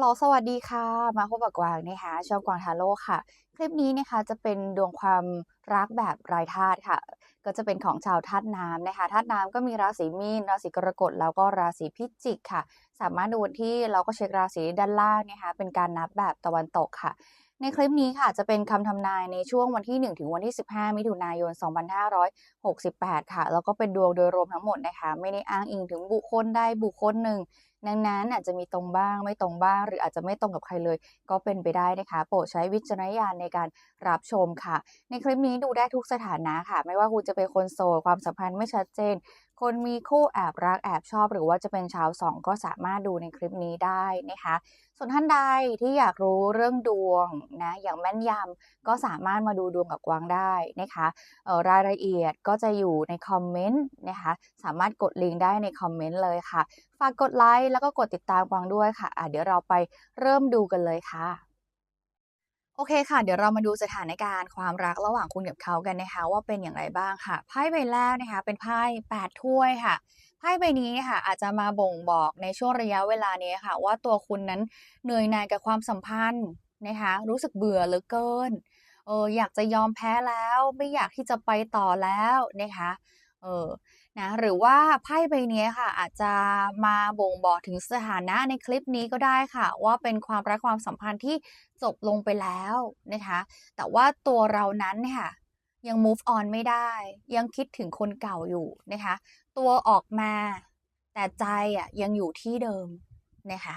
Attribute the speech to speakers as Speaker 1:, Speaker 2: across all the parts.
Speaker 1: ลโหลสวัสดีค่ะ มาพบกับกวางนะคะช่องกวางทาโร่ค่ะ คลิปนี้นะคะจะเป็นดวงความรักแบบรายธาตุค่ะ ก็จะเป็นของชาวธาตุน้ำนะคะธาตุน้ำก็มีราศีมีน ราศีกรกฎแล้วก็ราศีพิจิกค่ะ สามารถดูที่เราก็เช็คราศีด้านล่างนะคะเป็นการนับแบบตะวันตกค่ะ ในคลิปนี้ค่ะจะเป็นคำทำนายในช่วงวันที่ 1 ถึงวันที่ 15 มิถุนายน 2568 ค่ะ แล้วก็เป็นดวงโดยรวมทั้งหมดนะคะ ไม่ได้อ้างอิงถึงบุคคลใดบุคคลหนึ่ง ดังนั้นอาจจะมีตรงบ้างไม่ตรงบ้าง หรืออาจจะไม่ตรงกับใครเลย ก็เป็นไปได้นะคะ โปรดใช้วิจารณญาณในการรับชมค่ะ ในคลิปนี้ดูได้ทุกสถานะค่ะ ไม่ว่าคุณจะเป็นคนโสดความสัมพันธ์ไม่ชัดเจน คนมีคู่แอบรักแอบชอบ หรือว่าจะเป็นชาวสองก็สามารถดูในคลิปนี้ได้นะคะ ส่วนท่านใดที่อยากรู้เรื่องดวงนะอย่างแม่นยำก็สามารถมาดูดวงกับกวางได้นะคะรายละเอียดก็จะอยู่ในคอมเมนต์นะคะสามารถกดลิงก์ได้ในคอมเมนต์เลยค่ะ ฝากกดไลค์แล้วก็กดติดตามกวางด้วยค่ะอะเดี๋ยวเราไปเริ่มดูกันเลยค่ะ โอเคค่ะ เดี๋ยวเรามาดูสถานการณ์ความรักระหว่างคุณกับเขากันนะคะ ว่าเป็นอย่างไรบ้างค่ะ ไพ่ใบแรกนะคะ เป็นไพ่แปดถ้วยค่ะ ไพ่ใบนี้ค่ะ อาจจะมาบ่งบอกในช่วงระยะเวลานี้ค่ะ ว่าตัวคุณนั้นเหนื่อยหน่ายกับความสัมพันธ์นะคะ รู้สึกเบื่อเหลือเกินเอออยากจะยอมแพ้แล้ว ไม่อยากที่จะไปต่อแล้วนะคะเออนะหรือว่าไพ่ใบนี้ค่ะ อาจจะมาบ่งบอกถึงสถานะในคลิปนี้ก็ได้ค่ะ ว่าเป็นความรักความสัมพันธ์ที่ จบลงไปแล้วนะคะ แต่ว่าตัวเรานั้นค่ะ ยัง move on ไม่ได้ ยังคิดถึงคนเก่าอยู่นะคะ ตัวออกมา แต่ใจอะยังอยู่ที่เดิมนะคะ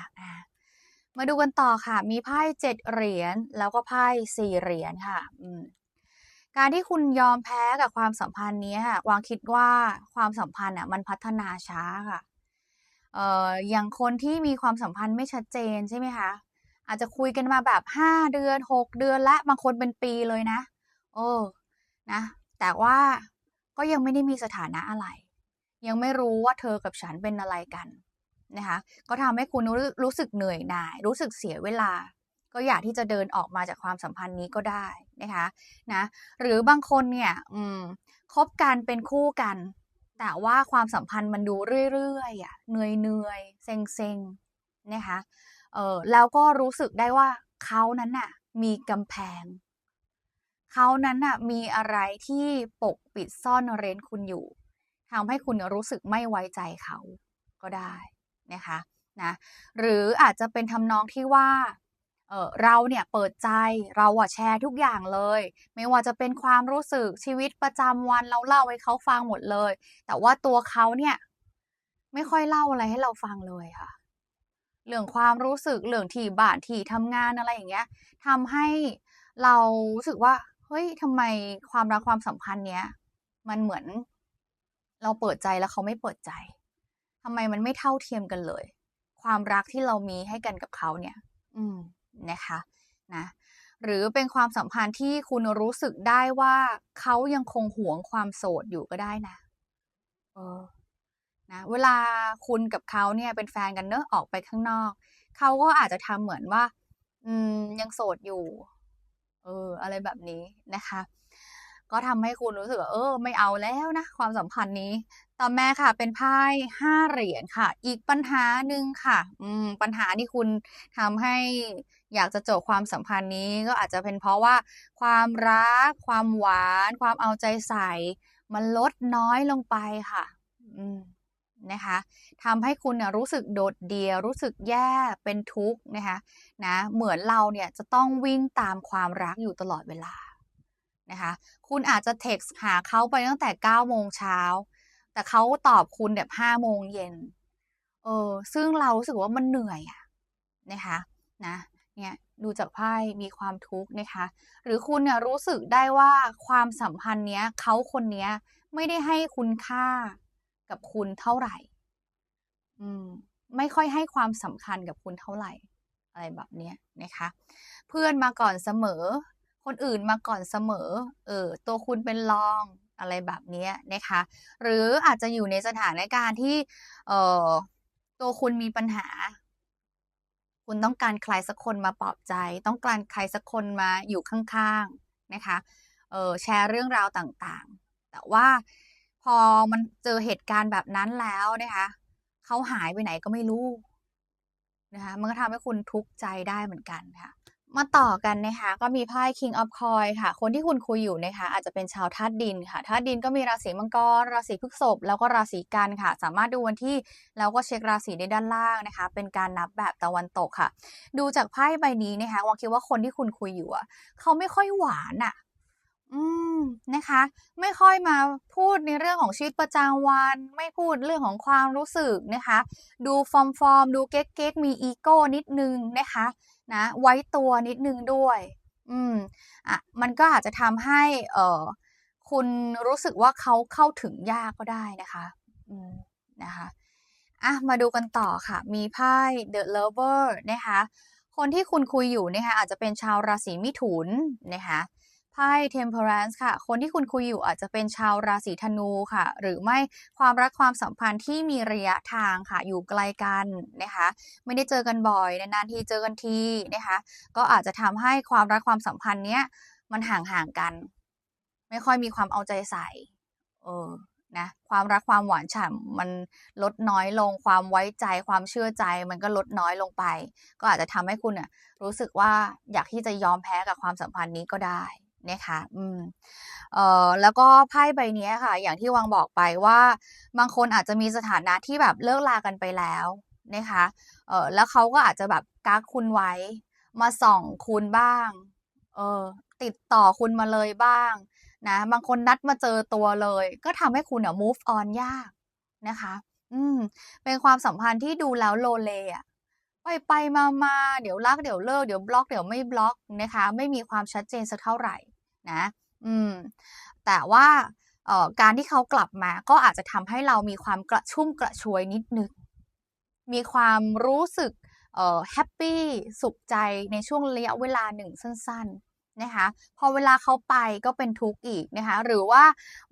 Speaker 1: มาดูกันต่อค่ะ มีไพ่เจ็ดเหรียญแล้วก็ไพ่สี่เหรียญค่ะการที่คุณยอมแพ้กับความสัมพันธ์นี้ค่ะวางคิดว่าความสัมพันธ์อะมันพัฒนาช้าค่ะเอ่ออย่างคนที่มีความสัมพันธ์ไม่ชัดเจนใช่ไหมคะ อาจจะคุยกันมาแบบห้าเดือนหกเดือนและบางคนเป็นปีเลยนะ โอ้นะ แต่ว่าก็ยังไม่ได้มีสถานะอะไร ยังไม่รู้ว่าเธอกับฉันเป็นอะไรกันนะคะก็ทำให้คุณรู้รู้สึกเหนื่อยหน่าย รู้สึกเสียเวลา ก็อยากที่จะเดินออกมาจากความสัมพันธ์นี้ก็ได้นะคะนะหรือบางคนเนี่ยอืมคบกันเป็นคู่กัน แต่ว่าความสัมพันธ์มันดูเรื่อยๆอะเหนื่อยเนื่อยเซ็งเซ็งนะคะ เออแล้วก็รู้สึกได้ว่าเขานั้นน่ะ มีกำแพง เขานั้นน่ะ มีอะไรที่ปกปิดซ่อนเร้นคุณอยู่ทำให้คุณรู้สึกไม่ไว้ใจเขาก็ได้นะคะนะหรืออาจจะเป็นทำนองที่ว่าเออเราเนี่ยเปิดใจเราอะแชร์ทุกอย่างเลย ไม่ว่าจะเป็นความรู้สึกชีวิตประจำวันเราเล่าให้เขาฟังหมดเลย แต่ว่าตัวเขาเนี่ย ไม่ค่อยเล่าอะไรให้เราฟังเลยค่ะ เรื่องความรู้สึกเรื่องที่บ้านที่ทำงานอะไรอย่างเงี้ยทำให้เรารู้สึกว่าเฮ้ยทำไมความรักความสัมพันธ์เนี้ยมันเหมือนเราเปิดใจแล้วเขาไม่เปิดใจทำไมมันไม่เท่าเทียมกันเลย ความรักที่เรามีให้กันกับเขาเนี่ย อืมนะคะนะหรือเป็นความสัมพันธ์ที่คุณรู้สึกได้ว่าเขายังคงหวงความโสดอยู่ก็ได้นะ เออ นะเวลาคุณกับเขาเนี่ยเป็นแฟนกันเนอะออกไปข้างนอก เขาก็อาจจะทำเหมือนว่า อืมยังโสดอยู่ เออ อะไรแบบนี้นะคะ ก็ทำให้คุณรู้สึกว่าเออ ไม่เอาแล้วนะ ความสัมพันธ์นี้ ต่อแม่ค่ะ เป็นไพ่ห้าเหรียญค่ะ อีกปัญหาหนึ่งค่ะ อืม ปัญหาที่คุณทำให้อยากจะจบความสัมพันธ์นี้ก็อาจจะเป็นเพราะว่า ความรัก ความหวาน ความเอาใจใส่ มันลดน้อยลงไปค่ะ อืม นะคะทำให้คุณเนี่ยรู้สึกโดดเดี่ยว รู้สึกแย่เป็นทุกข์นะคะนะเหมือนเราเนี่ยจะต้องวิ่งตามความรักอยู่ตลอดเวลานะคะคุณอาจจะเท็กซ์หาเขาไปตั้งแต่9โมงเช้าแต่เขาตอบคุณแบบ5โมงเย็นเออซึ่งเรารู้สึกว่ามันเหนื่อยอะนะคะนะเนี่ยดูจากไพ่มีความทุกข์นะคะ หรือคุณเนี่ยรู้สึกได้ว่าความสัมพันธ์เนี้ยเขาคนเนี้ยไม่ได้ให้คุณค่า กับคุณเท่าไหร่ อืม ไม่ค่อยให้ความสำคัญกับคุณเท่าไหร่ อะไรแบบเนี้ยนะคะ เพื่อนมาก่อนเสมอ คนอื่นมาก่อนเสมอ เออ ตัวคุณเป็นรองอะไรแบบเนี้ยนะคะ หรืออาจจะอยู่ในสถานการณ์ที่ เออตัวคุณมีปัญหา คุณต้องการใครสักคนมาปลอบใจ ต้องการใครสักคนมาอยู่ข้างๆนะคะ เออแชร์เรื่องราวต่างๆ แต่ว่า พอมันเจอเหตุการณ์แบบนั้นแล้วนะคะเขาหายไปไหนก็ไม่รู้นะคะมันก็ทำให้คุณทุกข์ใจได้เหมือนกันค่ะ มาต่อกันนะคะก็มีไพ่ King of Coin ค่ะ คนที่คุณคุยอยู่นะคะอาจจะเป็นชาวธาตุดินค่ะธาตุดินก็มีราศีมังกร ราศีพฤษภแล้วก็ราศีกันค่ะ สามารถดูวันที่แล้วก็เช็คราศีได้ด้านล่างนะคะ เป็นการนับแบบตะวันตกค่ะ ดูจากไพ่ใบนี้นะคะวางคิดว่าคนที่คุณคุยอยู่อะเขาไม่ค่อยหวานอะ อืมนะคะ ไม่ค่อยมาพูดในเรื่องของชีวิตประจำวัน ไม่พูดเรื่องของความรู้สึกนะคะ ดูฟอร์มฟอร์มดูเก๊กเก๊กมีอีโก้นิดนึงนะคะนะไว้ตัวนิดนึงด้วย อืมอะมันก็อาจจะทำให้เออคุณรู้สึกว่าเขาเข้าถึงยากก็ได้นะคะอืมนะคะอะมาดูกันต่อค่ะ มีไพ่ The Lover นะคะ คนที่คุณคุยอยู่นะคะอาจจะเป็นชาวราศีมิถุนนะคะ ไพ่ Temperance ค่ะ คนที่คุณคุยอยู่อาจจะเป็นชาวราศีธนูค่ะ หรือไม่ความรักความสัมพันธ์ที่มีระยะทางค่ะ อยู่ไกลกันนะคะ ไม่ได้เจอกันบ่อย นานๆทีเจอกันทีนะคะ ก็อาจจะทำให้ความรักความสัมพันธ์เนี้ยมันห่างๆกัน ไม่ค่อยมีความเอาใจใส่ เออ นะ ความรักความหวานฉ่ำมันลดน้อยลง ความไว้ใจ ความเชื่อใจ มันก็ลดน้อยลงไป ก็อาจจะทำให้คุณน่ะรู้สึกว่าอยากที่จะยอมแพ้กับความสัมพันธ์นี้ก็ได้ นะคะอืมเอ่อแล้วก็ไพ่ใบนี้ค่ะ อย่างที่วังบอกไปว่า บางคนอาจจะมีสถานะที่แบบเลิกลากันไปแล้วนะคะเอ่อแล้วเขาก็อาจจะแบบกักคุณไว้ มาส่องคุณบ้าง เออติดต่อคุณมาเลยบ้างนะบางคนนัดมาเจอตัวเลย ก็ทำให้คุณอะ move on ยากนะคะ อืม เป็นความสัมพันธ์ที่ดูแล้วโลเลอะไปๆมาๆเดี๋ยวรักเดี๋ยวเลิกเดี๋ยวบล็อกเดี๋ยวไม่บล็อกนะคะ ไม่มีความชัดเจนสักเท่าไหร่ นะ อืม แต่ว่าเอ่อการที่เขากลับมาก็อาจจะทำให้เรามีความกระชุ่มกระชวยนิดนึง มีความรู้สึกเอ่อแฮปปี้สุขใจในช่วงระยะเวลาหนึ่งสั้นๆนะคะพอเวลาเขาไปก็เป็นทุกข์อีกนะคะหรือว่า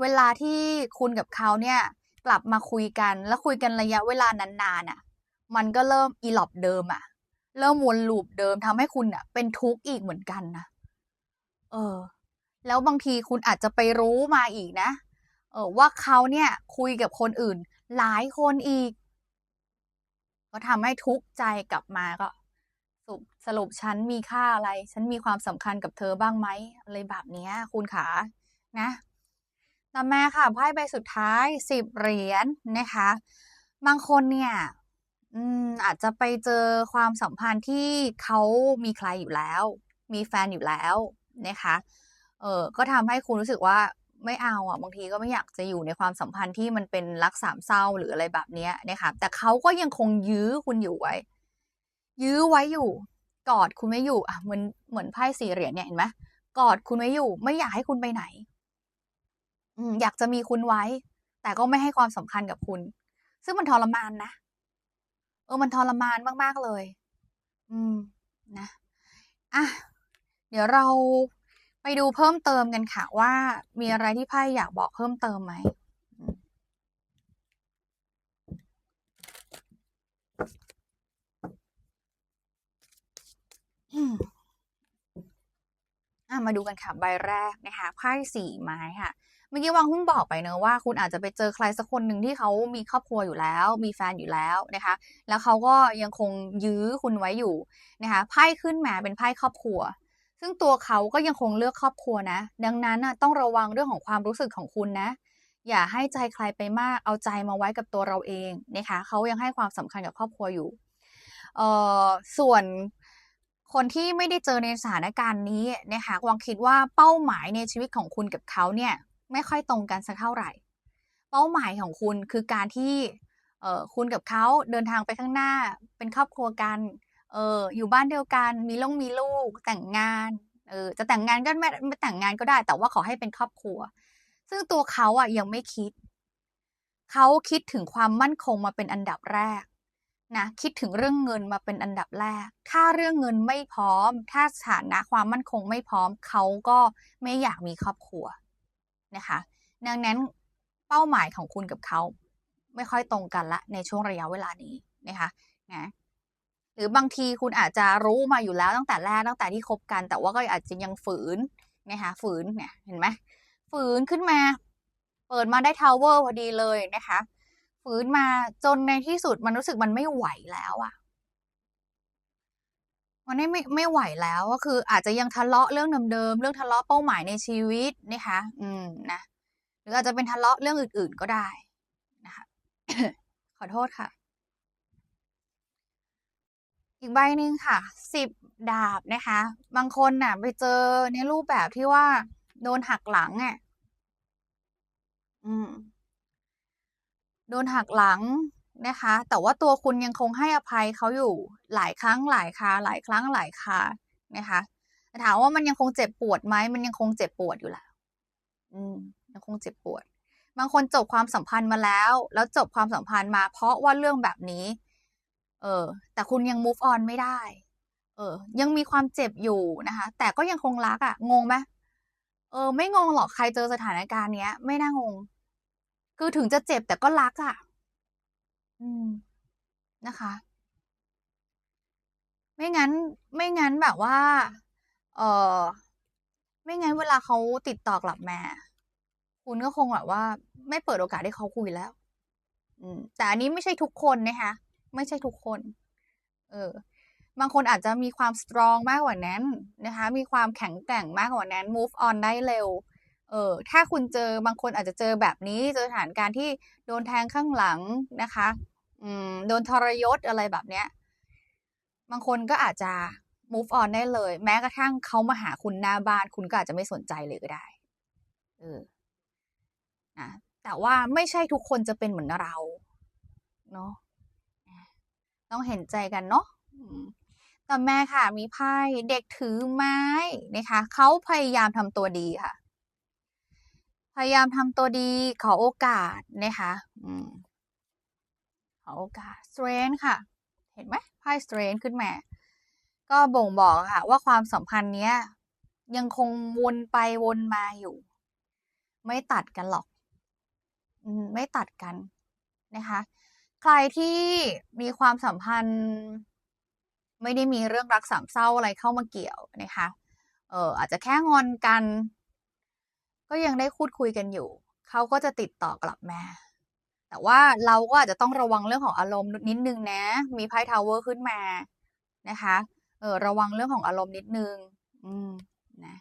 Speaker 1: เวลาที่คุณกับเขาเนี่ยกลับมาคุยกันแล้วคุยกันระยะเวลานานๆน่ะมันก็เริ่ม Elop เดิมอะเริ่มวน loop เดิมทำให้คุณน่ะเป็นทุกข์อีกเหมือนกันนะเออ แล้วบางทีคุณอาจจะไปรู้มาอีกนะ เออว่าเขาเนี่ยคุยกับคนอื่น หลายคนอีก ก็ทำให้ทุกข์ใจกลับมาก็สุสรุปฉันมีค่าอะไร ฉันมีความสำคัญกับเธอบ้างไหมอะไรแบบเนี้ยคุณขานะต่อมาค่ะไพ่ใบสุดท้าย10เหรียญนะคะ บางคนเนี่ยอืมอาจจะไปเจอความสัมพันธ์ที่เขามีใครอยู่แล้ว มีแฟนอยู่แล้วนะคะ เออก็ทำให้คุณรู้สึกว่าไม่เอาอะบางทีก็ไม่อยากจะอยู่ในความสัมพันธ์ที่มันเป็นรักสามเศร้าหรืออะไรแบบเนี้ยนะคะแต่เขาก็ยังคงยื้อคุณอยู่ไว้ ยื้อไว้อยู่ กอดคุณไว้อยู่อะเหมือนเหมือนไพ่4เหรียญเนี่ยเห็นไหมกอดคุณไว้อยู่ ไม่อยากให้คุณไปไหนอืมอยากจะมีคุณไว้ แต่ก็ไม่ให้ความสำคัญกับคุณ ซึ่งมันทรมานนะเออมันทรมานมาก ๆ เลย อืมนะอะเดี๋ยวเรา ไปดูเพิ่มเติมกันค่ะว่ามีอะไรที่ไพ่อยากบอกเพิ่มเติมไหม?อืมอืมอะมาดูกันค่ะใบแรกนะคะไพ่4ไม้ค่ะเมื่อกี้วังเพิ่งบอกไปเนาะว่าคุณอาจจะไปเจอใครสักคนหนึ่งที่เขามีครอบครัวอยู่แล้ว มีแฟนอยู่แล้วนะคะ แล้วเขาก็ยังคงยื้อคุณไว้อยู่นะคะไพ่ขึ้นมาเป็นไพ่ครอบครัว ซึ่งตัวเขาก็ยังคงเลือกครอบครัวนะ ดังนั้นน่ะต้องระวังเรื่องของความรู้สึกของคุณนะ อย่าให้ใจใครไปมาก เอาใจมาไว้กับตัวเราเองนะคะเขายังให้ความสำคัญกับครอบครัวอยู่เอ่อส่วนคนที่ไม่ได้เจอในสถานการณ์นี้นะคะวังคิดว่าเป้าหมายในชีวิตของคุณกับเขาเนี่ยไม่ค่อยตรงกันสักเท่าไหร่ เป้าหมายของคุณคือการที่เออคุณกับเขาเดินทางไปข้างหน้าเป็นครอบครัวกัน เออ อยู่บ้านเดียวกันมีล่งมีลูก แต่งงานเออจะแต่งงานก็ไม่ไม่แต่งงานก็ได้ แต่ว่าขอให้เป็นครอบครัว ซึ่งตัวเขาอะยังไม่คิด เขาคิดถึงความมั่นคงมาเป็นอันดับแรกนะคิดถึงเรื่องเงินมาเป็นอันดับแรก ถ้าเรื่องเงินไม่พร้อม ถ้าสถานะความมั่นคงไม่พร้อม เขาก็ไม่อยากมีครอบครัวนะคะ ดังนั้นเป้าหมายของคุณกับเขา ไม่ค่อยตรงกันล้วในช่วงระยะเวลานี้นะคะนะ รือบางทีคุณอาจจะรู้มาอยู่แล้วตั้งแต่แรกตั้งแต่ที่คบกัน แต่ว่าก็อาจจะยังฝืนนะคะฝืนเนี่ยเห็นไหมฝืนขึ้นมา เปิดมาได้ Tower พอดีเลยนะคะ ฝืนมาจนในที่สุดมันรู้สึกมันไม่ไหวแล้วอะมันไม่ไม่ไม่ไหวแล้วก็คือ อาจจะยังทะเลาะเรื่องเดิมๆเรื่องทะเลาะเป้าหมายในชีวิตนะคะ อืมนะหรืออาจจะเป็นทะเลาะเรื่องอื่น ๆก็ได้นะคะขอโทษค่ะ อีกใบหนึ่งค่ะ10ดาบนะคะ บางคนน่ะ ไปเจอในรูปแบบที่ว่า โดนหักหลังอะอืม โดนหักหลังนะคะ แต่ว่าตัวคุณยังคงให้อภัยเขาอยู่หลายครั้งหลายคาหลายครั้งหลายคานะคะแต่ถามว่ามันยังคงเจ็บปวดไหมมันยังคงเจ็บปวดอยู่แหละอืม ยังคงเจ็บปวด บางคนจบความสัมพันธ์มาแล้ว แล้วจบความสัมพันธ์มาเพราะว่าเรื่องแบบนี้ เออ แต่คุณยัง move on ไม่ได้ เออ ยังมีความเจ็บอยู่นะคะ แต่ก็ยังคงรักอะงงไหม?เออ ไม่งงหรอก ใครเจอสถานการณ์เนี้ย ไม่น่างง คือถึงจะเจ็บแต่ก็รักอะอืม นะคะ ไม่งั้น ไม่งั้นแบบว่า เออไม่งั้นเวลาเขาติดต่อกลับมา คุณก็คงแบบว่า ไม่เปิดโอกาสให้เขาคุยแล้ว อืม แต่อันนี้ไม่ใช่ทุกคนนะคะ ไม่ใช่ทุกคน เออบางคนอาจจะมีความสตรองมากกว่านั้นนะคะ มีความแข็งแกร่งมากกว่านั้น move on ได้เร็ว เออถ้าคุณเจอบางคนอาจจะเจอแบบนี้ เจอสถานการณ์ที่โดนแทงข้างหลังนะคะ อืม โดนทรยศอะไรแบบเนี้ย บางคนก็อาจจะ move on ได้เลย แม้กระทั่งเขามาหาคุณหน้าบ้าน คุณก็อาจจะไม่สนใจเลยก็ได้ เออ นะ แต่ว่าไม่ใช่ทุกคนจะเป็นเหมือนเรา เนาะ ต้องเห็นใจกันเนาะอืมต่อมาค่ะ มีไพ่เด็กถือไม้นะคะเขาพยายามทำตัวดีค่ะ พยายามทำตัวดีขอโอกาสนะคะอืมขอโอกาส Strength ค่ะ เห็นไหม?ไพ่ Strength ขึ้นมา ก็บ่งบอกอะค่ะ ว่าความสัมพันธ์เนี้ย ยังคงวนไปวนมาอยู่ ไม่ตัดกันหรอกอืมไม่ตัดกันนะคะ ใครที่มีความสัมพันธ์ ไม่ได้มีเรื่องรักสามเศร้าอะไรเข้ามาเกี่ยวนะคะเอออาจจะแค่งอนกัน ก็ยังได้พูดคุยกันอยู่ เขาก็จะติดต่อกลับมา แต่ว่าเราก็อาจจะต้องระวังเรื่องของอารมณ์นิดนึงนะ มีไพ่ Tower ขึ้นมานะคะเออระวังเรื่องของอารมณ์นิดนึง อืมนะ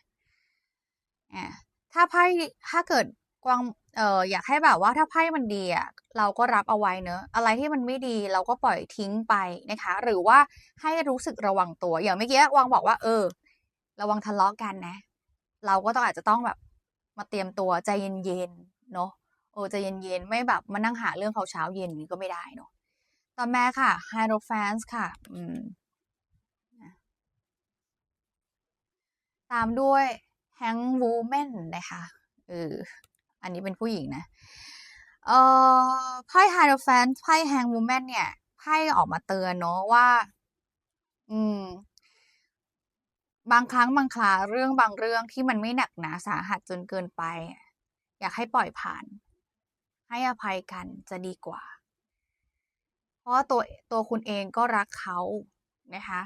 Speaker 1: อาถ้าไพ่ถ้าเกิดกวางเอออยากให้แบบว่าถ้าไพ่มันดีอะ เราก็รับเอาไว้เนาะอะไรที่มันไม่ดีเราก็ปล่อยทิ้งไปนะคะ หรือว่าให้รู้สึกระวังตัว อย่างเมื่อกี้วางบอกว่า เออ ระวังทะเลาะกันนะ เราก็ต้องอาจจะต้องแบบ มาเตรียมตัวใจเย็นๆเนาะเออใจเย็นๆ ไม่แบบมานั่งหาเรื่องเขาเช้าเย็นอย่างงี้ก็ไม่ได้เนาะต่อมาค่ะ Hierophant ค่ะ อืมตามด้วย Hanged Woman นะคะเอออันนี้เป็นผู้หญิงนะ เอ่อไพ่ Hierophant ไพ่ Hanged Woman เนี่ยไพ่ออกมาเตือนเนาะว่า อืม บางครั้งบางคราเรื่องบางเรื่องที่มันไม่หนักหนาสาหัสจนเกินไป อยากให้ปล่อยผ่าน ให้อภัยกันจะดีกว่า เพราะว่าตัวตัวคุณเองก็รักเขานะคะ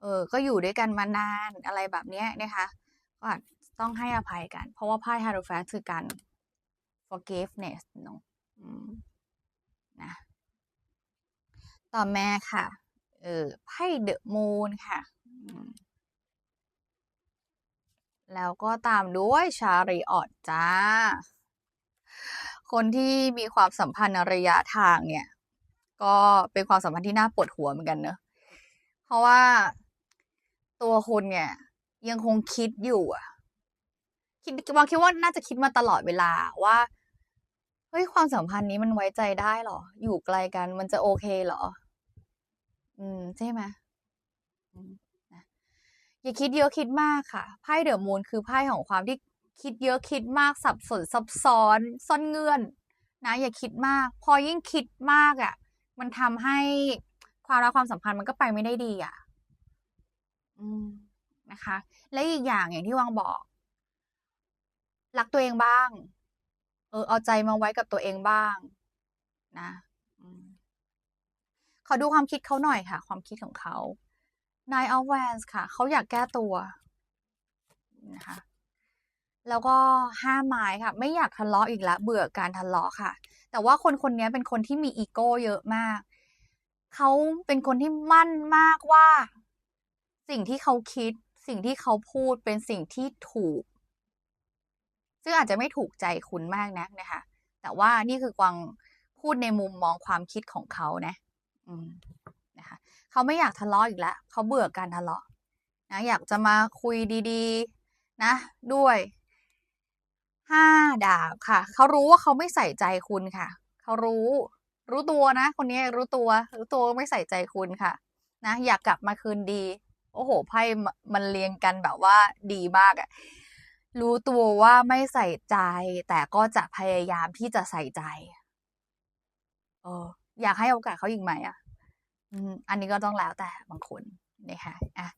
Speaker 1: เออ ก็อยู่ด้วยกันมานานอะไรแบบเนี้ยนะคะก็ต้องให้อภัยกัน เพราะว่าไพ่ Hierophant คือการ forgiveness เนาะ นะต่อมาค่ะ เออไพ่ The Moon ค่ะ แล้วก็ตามด้วย Chariot จ้ะคนที่มีความสัมพันธ์ในระยะทางเนี่ย ก็เป็นความสัมพันธ์ที่น่าปวดหัวเหมือนกันเนาะเพราะว่าตัวคุณเนี่ย ยังคงคิดอยู่อะคิดกวางคิดว่าน่าจะคิดมาตลอดเวลาว่า เฮ้ยความสัมพันธ์นี้มันไว้ใจได้เหรอ?อยู่ไกลกันมันจะโอเคเหรอ?อืม ใช่ไหม?อืมนะอย่าคิดเยอะคิดมากค่ะ ไพ่ The Moon คือไพ่ของความที่คิดเยอะคิดมากสับสนซับซ้อนซ่อนเงื่อน นะ อย่าคิดมาก พอยิ่งคิดมากอะมันทำให้ความรักความสัมพันธ์มันก็ไปไม่ได้ดีอะอืมนะคะ และอีกอย่างอย่างที่กวางบอก รักตัวเองบ้าง เออเอาใจมาไว้กับตัวเองบ้าง นะขอดูความคิดเขาหน่อยค่ะ ความคิดของเขา Nine of Wands ค่ะ เขาอยากแก้ตัวนะคะแล้วก็5ไม้ค่ะ ไม่อยากทะเลาะอีกแล้วเบื่อการทะเลาะค่ะ แต่ว่าคนคนนี้เป็นคนที่มีอีโก้เยอะมาก เขาเป็นคนที่มั่นมากว่า สิ่งที่เขาคิด สิ่งที่เขาพูดเป็นสิ่งที่ถูก ซึ่งอาจจะไม่ถูกใจคุณมากนักนะคะ แต่ว่านี่คือกวางพูดในมุมมองความคิดของเขานะนะคะเขาไม่อยากทะเลาะอีกแล้วเขาเบื่อการทะเลาะนะอยากจะมาคุยดีๆ นะ ด้วยห้าดาบค่ะ เขารู้ว่าเขาไม่ใส่ใจคุณค่ะ เขารู้ รู้ตัวนะ คนนี้รู้ตัว รู้ตัวไม่ใส่ใจคุณค่ะ นะ อยากกลับมาคืนดี โอ้โห ไพ่มมันเรียงกันแบบว่าดีมากอะ รู้ตัวว่าไม่ใส่ใจ แต่ก็จะพยายามที่จะใส่ใจ เออ อยากให้โอกาสเขาอีกไหมอะอืมอันนี้ก็ต้องแล้วแต่บางคนนะคะอะ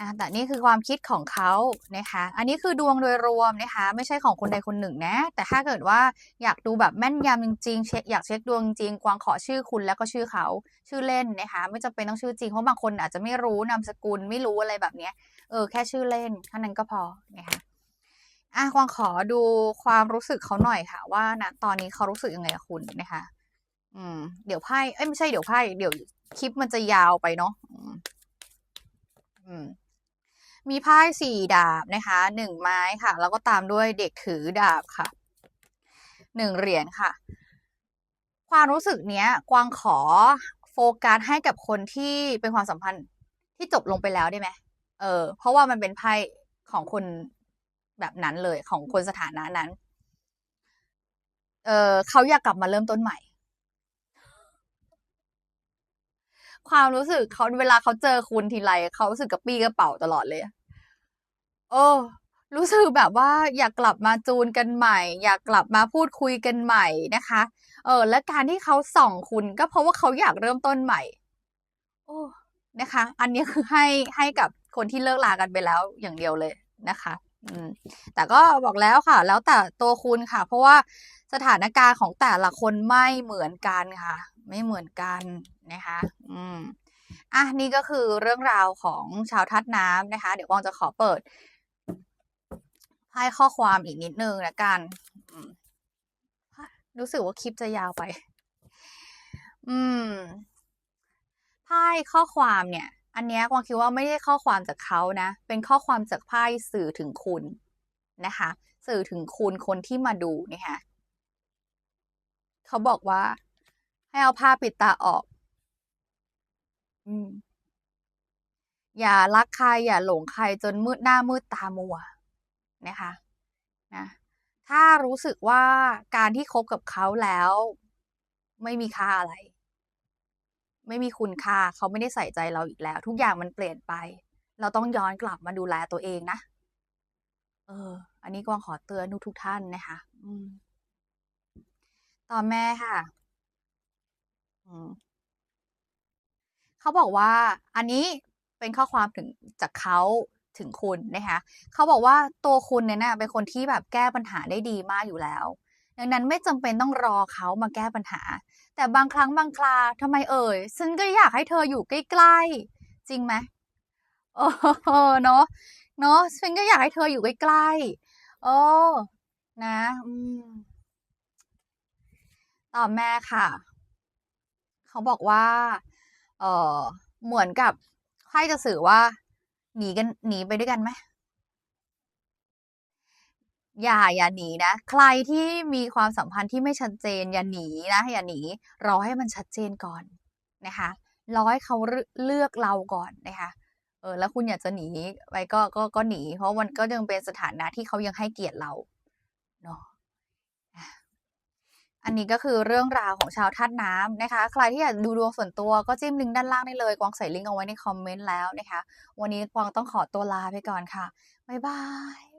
Speaker 1: อะแต่นี่คือความคิดของเขานะคะ อันนี้คือดวงโดยรวมนะคะ ไม่ใช่ของคนใดคนหนึ่งนะ แต่ถ้าเกิดว่าอยากดูแบบแม่นยำจริงๆเช็คอยากเช็คดวงจริงกวางขอชื่อคุณแล้วก็ชื่อเขาชื่อเล่นนะคะ ไม่จำเป็นต้องชื่อจริงเพราะบางคนอาจจะไม่รู้นามสกุลไม่รู้อะไรแบบเนี้ยเออแค่ชื่อเล่นเท่านั้นก็พอนะคะอะกวางขอดูความรู้สึกเขาหน่อยค่ะ ว่านะตอนนี้เขารู้สึกยังไงกับคุณนะคะ อืม เดี๋ยวไพ่เอ้ยไม่ใช่เดี๋ยวไพ่เดี๋ยวคลิปมันจะยาวไปเนาะ มีไพ่สี่ดาบนะคะหนึ่งไม้ค่ะ แล้วก็ตามด้วยเด็กถือดาบค่ะหนึ่งเหรียญค่ะ ความรู้สึกเนี้ย กวางขอโฟกัสให้กับคนที่เป็นความสัมพันธ์ที่จบลงไปแล้วได้ไหมเออ เพราะว่ามันเป็นไพ่ของคนแบบนั้นเลยของคนสถานะนั้น เออเขาอยากกลับมาเริ่มต้นใหม่ ความรู้สึกเขาเวลาเขาเจอคุณทีไรเขารู้สึกกระปี้กระเป๋าตลอดเลยโอ้รู้สึกแบบว่าอยากกลับมาจูนกันใหม่ อยากกลับมาพูดคุยกันใหม่นะคะ เออ และการที่เขาส่องคุณก็เพราะว่าเขาอยากเริ่มต้นใหม่ โอ้นะคะ อันนี้คือให้ให้กับคนที่เลิกลากันไปแล้วอย่างเดียวเลยนะคะอืมแต่ก็บอกแล้วค่ะ แล้วแต่ตัวคุณค่ะ เพราะว่าสถานการณ์ของแต่ละคนไม่เหมือนกันค่ะ ไม่เหมือนกัน นะคะ อืมอะนี่ก็คือเรื่องราวของชาวทัดน้ำนะคะ เดี๋ยวกวางจะขอเปิดไพ่ข้อความอีกนิดนึงละกัน รู้สึกว่าคลิปจะยาวไป อืมไพ่ข้อความเนี่ย อันนี้กวางคิดว่าไม่ได้ข้อความจากเขานะ เป็นข้อความจากไพ่สื่อถึงคุณนะคะ สื่อถึงคุณคนที่มาดูนะคะเขาบอกว่า ให้เอาผ้าปิดตาออก อืม อย่ารักใครอย่าหลงใครจนมืดหน้ามืดตามัวนะคะนะถ้ารู้สึกว่าการที่คบกับเขาแล้ว ไม่มีค่าอะไร ไม่มีคุณค่าเขาไม่ได้ใส่ใจเราอีกแล้ว ทุกอย่างมันเปลี่ยนไป เราต้องย้อนกลับมาดูแลตัวเองนะเออ อันนี้กวางขอเตือนทุกทุกท่านนะคะอืมต่อแม่ค่ะ อืม เขาบอกว่าอันนี้เป็นข้อความถึงจากเขาถึงคุณนะคะเขาบอกว่าตัวคุณเนี่ยนะเป็นคนที่แบบแก้ปัญหาได้ดีมากอยู่แล้ว ดังนั้นไม่จำเป็นต้องรอเขามาแก้ปัญหา แต่บางครั้งบางคราทำไมเอ่ยฉันก็อยากให้เธออยู่ใกล้ๆ จริงไหมเออเนาะเนาะฉันก็อยากให้เธออยู่ใกล้ๆเออนะอืมตอบแม่ค่ะ เขาบอกว่า เออเหมือนกับไพ่จะสื่อว่า หนีกันหนีไปด้วยกันไหมอย่าอย่าหนีนะ ใครที่มีความสัมพันธ์ที่ไม่ชัดเจน อย่าหนีนะอย่าหนีรอให้มันชัดเจนก่อนนะคะรอให้เขาเลือกเราก่อนนะคะเออแล้วคุณอยากจะหนีไปก็ก็ก็หนี เพราะมันก็ยังเป็นสถานะที่เขายังให้เกียรติเราเนาะ อันนี้ก็คือเรื่องราวของชาวธาตุน้ำนะคะ ใครที่อยากดูดวงส่วนตัวก็จิ้มลิงก์ด้านล่างได้เลย กวางใส่ลิงก์เอาไว้ในคอมเมนต์แล้วนะคะ วันนี้กวางต้องขอตัวลาไปก่อนค่ะ บ๊ายบาย